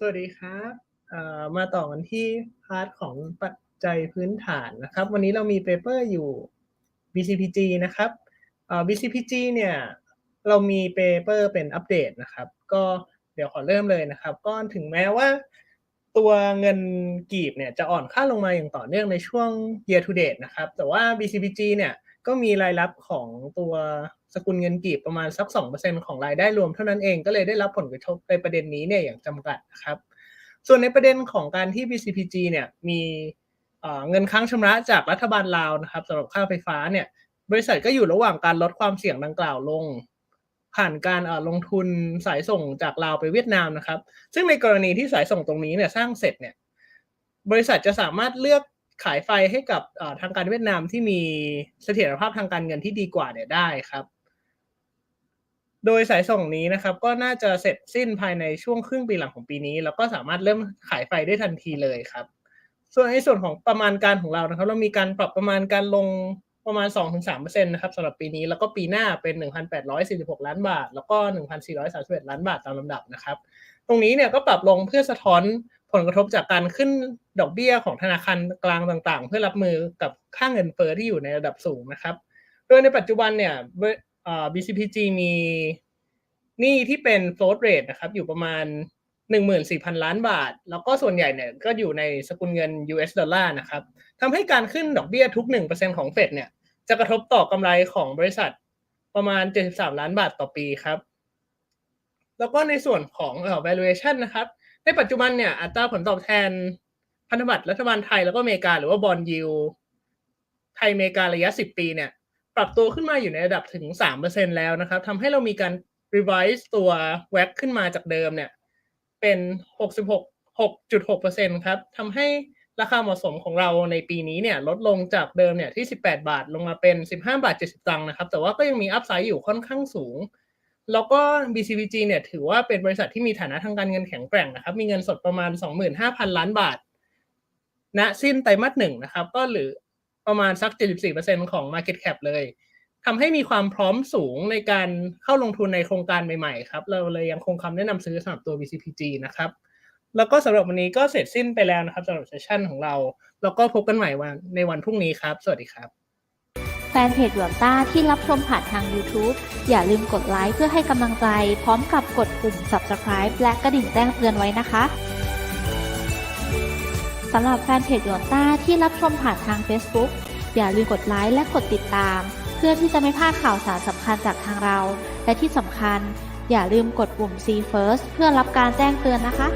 สวัสดีครับมาต่อกันที่พาร์ทของปัจจัยพื้นฐานนะครับ วันนี้เรามีเปเปอร์อยู่ BCPG นะครับ BCPG เนี่ยเรามีเปเปอร์เป็นอัปเดตนะครับ ก็เดี๋ยวขอเริ่มเลยนะครับ ก็ถึงแม้ว่าตัวเงินกีบเนี่ยจะอ่อนค่าลงมาอย่างต่อเนื่องในช่วง year to date นะครับ แต่ว่า BCPG เนี่ยก็มีรายรับของตัว สกุลเงินกีบประมาณสัก2%ของรายได้รวมเท่านั้นเองก็เลยได้รับผลกระทบในประเด็นนี้เนี่ยอย่างจำกัดนะครับ ส่วนในประเด็นของการที่ BCPG เนี่ยมีเเงินค้างชำระจากรัฐบาลลาวนะครับสำหรับค่าไฟฟ้าเนี่ยบริษัทก็อยู่ระหว่างการลดความเสี่ยงดังกล่าวลง ผ่านการลงทุนสายส่งจากลาวไปเวียดนามนะครับ ซึ่งในกรณีที่สายส่งตรงนี้เนี่ยสร้างเสร็จเนี่ยบริษัทจะสามารถเลือกขายไฟให้กับทางการเวียดนามที่มีเสถียรภาพทางการเงินที่ดีกว่าเนี่ยได้ครับ โดยสายส่งนี้นะครับก็น่าจะเสร็จสิ้นภายในช่วงครึ่งปีหลังของปีนี้ แล้วก็สามารถเริ่มขายไฟได้ทันทีเลยครับ ส่วนในส่วนของประมาณการของเรานะครับ เรามีการปรับประมาณการลงประมาณ 2-3%นะครับสำหรับปีนี้แล้วก็ปีหน้าเป็น 1,846 ล้านบาท แล้วก็ 1,431 ล้านบาทตามลำดับนะครับ ตรงนี้เนี่ยก็ปรับลงเพื่อสะท้อนผลกระทบจากการขึ้นดอกเบี้ยของธนาคารกลางต่างๆ เพื่อรับมือกับค่าเงินเฟ้อที่อยู่ในระดับสูงนะครับ โดยในปัจจุบันเนี่ย อ่ BCPG มีหนี้ที่เป็น float rate นะครับ อยู่ประมาณ 14,000 ล้านบาท แล้วก็ส่วนใหญ่เนี่ยก็อยู่ในสกุลเงิน US ดอลลาร์นะครับทำให้การขึ้นดอกเบี้ยทุก 1%ของเฟดเนี่ยจะกระทบต่อกำไรของบริษัทประมาณ 73 ล้านบาทต่อปีครับ แล้วก็ในส่วนของ valuation นะครับ ในปัจจุบันเนี่ยอัตราผลตอบแทนพันธบัตรรัฐบาลไทยแล้วก็อเมริกาหรือว่าบอลยิวไทยอเมริการะยะ 10 ปีเนี่ย ปรับตัวขึ้นมาอยู่ในระดับถึง 3%แล้วนะครับทำให้เรามีการ revise ตัว WACC ขึ้นมาจากเดิมเนี่ย เป็น 66 6.6%ครับทำให้ราคาเหมาะสมของเราในปีนี้เนี่ยลดลงจากเดิมเนี่ยที่ 18 บาทลงมาเป็น 15 บาท 70 ตังค์นะครับ แต่ว่าก็ยังมีอัพไซด์อยู่ค่อนข้างสูง แล้วก็ BCPG เนี่ยถือว่าเป็นบริษัทที่มีฐานะทางการเงินแข็งแกร่งนะครับ มีเงินสดประมาณ 25,000 ล้านบาทณสิ้นไตรมาสหนึ่งนะครับ ก็หรือ ประมาณสัก 74%ของ Market Cap เลยทำให้มีความพร้อมสูงในการเข้าลงทุนในโครงการใหม่ๆครับ เราเลยยังคงคำแนะนำซื้อสำหรับตัว BCPG นะครับ แล้วก็สำหรับวันนี้ก็เสร็จสิ้นไปแล้วนะครับสำหรับเซสชันของเรา แล้วก็พบกันใหม่วันในวันพรุ่งนี้ครับ สวัสดีครับแฟนเพจหลวงต้าที่รับชมผ่านทาง YouTube อย่าลืมกดไลค์เพื่อให้กำลังใจ พร้อมกับกดปุ่ม Subscribe และกระดิ่งแจ้งเตือนไว้นะคะำหรับแฟนเพจหยวนต้าที่รับชมผ่านทาง Facebook อย่าลืมกดไลค์และกดติดตาม เพื่อที่จะไม่พลาดข่าวสารสำคัญจากทางเรา และที่สำคัญ อย่าลืมกดปุ่ม See First เพื่อรับการแจ้งเตือนนะคะ